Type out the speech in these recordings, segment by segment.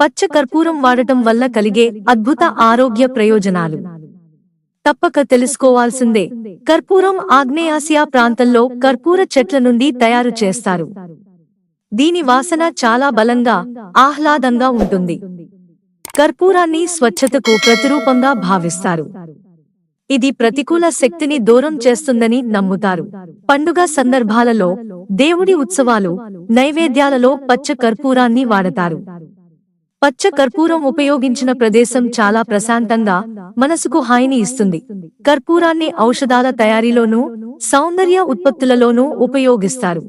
పచ్చ కర్పూరం వాడటం వల్ల కలిగే అద్భుత ఆరోగ్య ప్రయోజనాలు. తప్పక తెలుసుకోవాల్సిందే. కర్పూరం ఆగ్నేయాసియా ప్రాంతంలో కర్పూర చెట్ల నుండి తయారు చేస్తారు. దీని వాసన చాలా బలంగా ఆహ్లాదంగా ఉంటుంది. కర్పూరాన్ని స్వచ్ఛతకు ప్రతిరూపంగా భావిస్తారు. ఇది ప్రతికూల శక్తిని దూరం చేస్తుందని నమ్ముతారు. పండుగ సందర్భాలలో దేవుడి ఉత్సవాలు నైవేద్యాలలో పచ్చ కర్పూరాన్ని వాడతారు. పచ్చ కర్పూరం ఉపయోగించిన ప్రదేశం చాలా ప్రశాంతంగా మనసుకు హాయిని ఇస్తుంది. కర్పూరాన్ని ఔషధాల తయారీలోనూ సౌందర్య ఉత్పత్తులలోనూ ఉపయోగిస్తారు.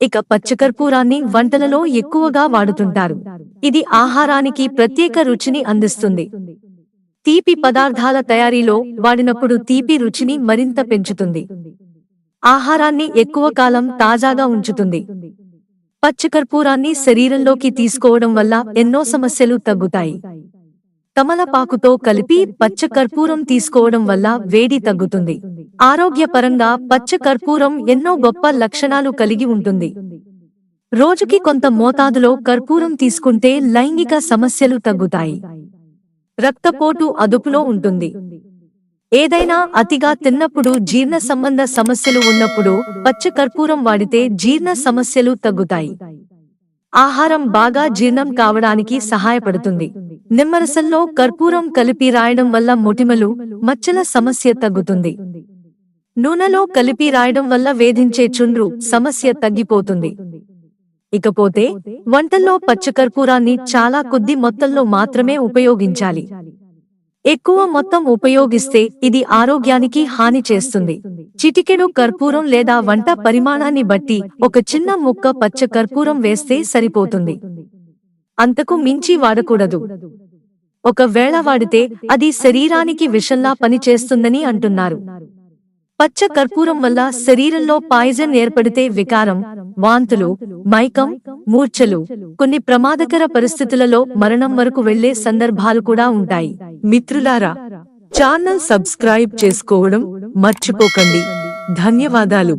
ఇక పచ్చకర్పూరాన్ని వంటలలో ఎక్కువగా వాడుతుంటారు. ఇది ఆహారానికి ప్రత్యేక రుచిని అందిస్తుంది. తీపి పదార్థాల తయారీలో వాడినప్పుడు తీపి రుచిని మరింత పెంచుతుంది. ఆహారాన్ని ఎక్కువ కాలం తాజాగా ఉంచుతుంది. పచ్చకర్పూరాన్ని శరీరంలోకి తీసుకోవడం వల్ల ఎన్నో సమస్యలు తగ్గుతాయి. తమలపాకుతో కలిపి పచ్చ కర్పూరం తీసుకోవడం వల్ల వేడి తగ్గుతుంది. ఆరోగ్యపరంగా పచ్చ కర్పూరం ఎన్నో గొప్ప లక్షణాలు కలిగి ఉంటుంది. రోజుకి కొంత మోతాదులో కర్పూరం తీసుకుంటే లైంగిక సమస్యలు తగ్గుతాయి. రక్తపోటు అదుపులో ఉంటుంది. ఏదైనా అతిగా తిన్నప్పుడు జీర్ణ సంబంధ సమస్యలు ఉన్నప్పుడు పచ్చ కర్పూరం వాడితే జీర్ణ సమస్యలు తగ్గుతాయి. ఆహారం బాగా జీర్ణం కావడానికి సహాయపడుతుంది. నిమ్మరసంలో కర్పూరం కలిపి రాయడం వల్ల మొటిమలు మచ్చల సమస్య తగ్గుతుంది. నూనెలో కలిపి రాయడం వల్ల వేధించే చుండ్రు సమస్య తగ్గిపోతుంది. ఇకపోతే వంటల్లో పచ్చకర్పూరాన్ని చాలా కొద్ది మొత్తంలో మాత్రమే ఉపయోగించాలి. ఎక్కువ మొత్తం ఉపయోగిస్తే ఇది ఆరోగ్యానికి హాని చేస్తుంది. చిటికెడు కర్పూరం లేదా వంట పరిమాణాన్ని బట్టి ఒక చిన్న ముక్క పచ్చ కర్పూరం వేస్తే సరిపోతుంది. అంతకు మించి వాడకూడదు. ఒకవేళ వాడితే అది శరీరానికి విషంలా పనిచేస్తుందని అంటున్నారు. పచ్చ కర్పూరం వల్ల శరీరంలో పాయిజన్ ఏర్పడితే వికారం వాంతులు మైకం మూర్ఛలు కొన్ని ప్రమాదకర పరిస్థితులలో మరణం వరకు వెళ్ళే సందర్భాలు కూడా ఉంటాయి. మిత్రులారా ఛానల్ సబ్స్క్రైబ్ చేసుకోవడం మర్చిపోకండి. ధన్యవాదాలు.